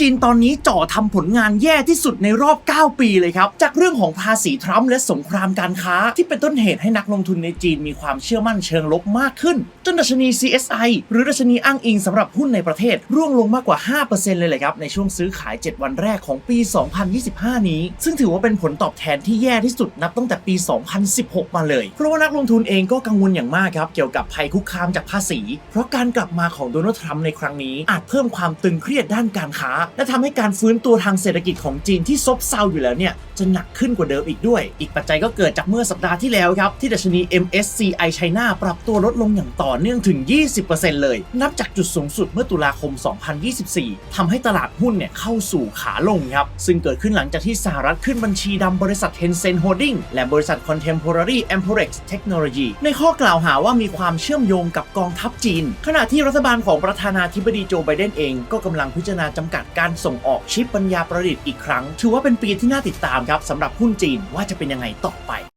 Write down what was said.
จีนตอนนี้จ่อทำผลงานแย่ที่สุดในรอบ 9 ปีเลยครับ จากเรื่องของภาษีทรัมป์และสงครามการค้า ที่เป็นต้นเหตุให้นักลงทุนในจีนมีความเชื่อมั่นเชิงลบมากขึ้น จนดัชนี CSI หรือดัชนีอ้างอิงสำหรับหุ้นในประเทศ ร่วงลงมากกว่า 5%เลยแหละครับ ในช่วงซื้อขาย 7 วันแรกของปี 2025 นี้ ซึ่งถือว่าเป็นผลตอบแทนที่แย่ที่สุดนับตั้งแต่ปี 2016 มาเลย เพราะว่านักลงทุนเองก็กังวลอย่างมากครับเกี่ยวกับภัยคุกคามจากภาษี เพราะการกลับมาของโดนัลด์ทรัมป์ในครั้งนี้อาจเพิ่มความตึงเครียดด้านการค้าและทำให้การฟื้นตัวทางเศรษฐกิจของจีนที่ซบเซาอยู่แล้วเนี่ยจะหนักขึ้นกว่าเดิมอีกด้วย อีกปัจจัยก็เกิดจากเมื่อสัปดาห์ที่แล้วครับ ที่ดัชนี MSCI China ปรับตัวลดลงอย่างต่อเนื่องถึง 20%เลย นับจากจุดสูงสุดเมื่อตุลาคม 2024ทำให้ตลาดหุ้นเนี่ยเข้าสู่ขาลงครับ ซึ่งเกิดขึ้นหลังจากที่สหรัฐขึ้นบัญชีดำบริษัท Tencent Holding และบริษัท Contemporary Amperex Technology ในข้อกล่าวหาว่ามีความเชื่อมโยงกับกองทัพจีน ขณะที่รัฐบาลของประธานาธิบดีโจไบเดนเองก็กำลังพิจารณาจำกัดการส่งออกชิปปัญญาประดิษฐ์อีกครั้ง ถือว่าเป็นปีที่น่าติดตามครับสำหรับหุ้นจีนว่าจะเป็นยังไงต่อไป